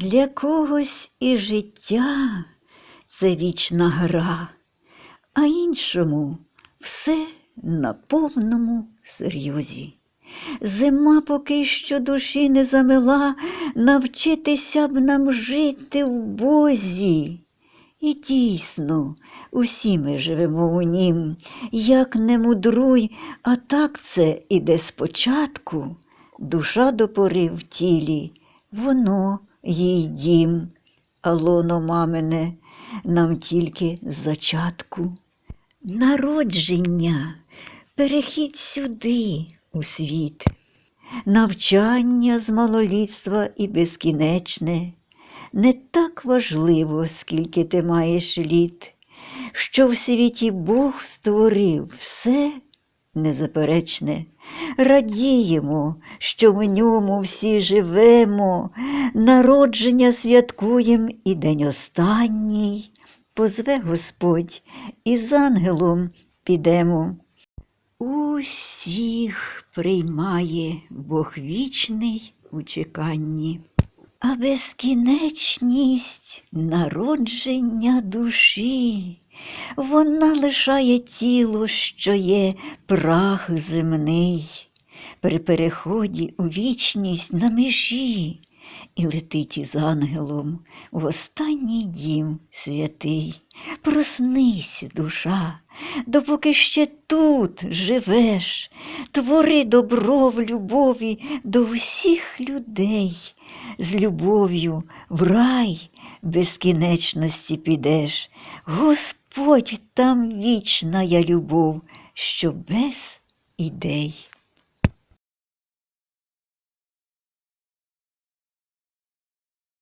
Для когось і життя це вічна гра, а іншому все на повному серйозі. Зима поки що душі не замила, навчитися б нам жити в Бозі. І дійсно, усі ми живемо у нім, як не мудруй, а так це іде спочатку, душа до пори в тілі, воно їй дім, а лоно мамине нам тільки з зачатку. Народження, перехід сюди, у світ, навчання з малолітства і безкінечне, не так важливо, скільки ти маєш літ, що в світі Бог створив все незаперечне. Радіємо, що в ньому всі живемо, народження святкуєм і день останній. Позве Господь, і з ангелом підемо. Усіх приймає Бог вічний у чеканні, а безкінечність народження душі, вона лишає тіло, що є прах земний, при переході у вічність на межі, і летить із ангелом в останній дім святий. Проснись, душа, допоки ще тут живеш, твори добро в любові до всіх людей, з любов'ю в рай безкінечності підеш. Господь там вічна я любов, що без ідей.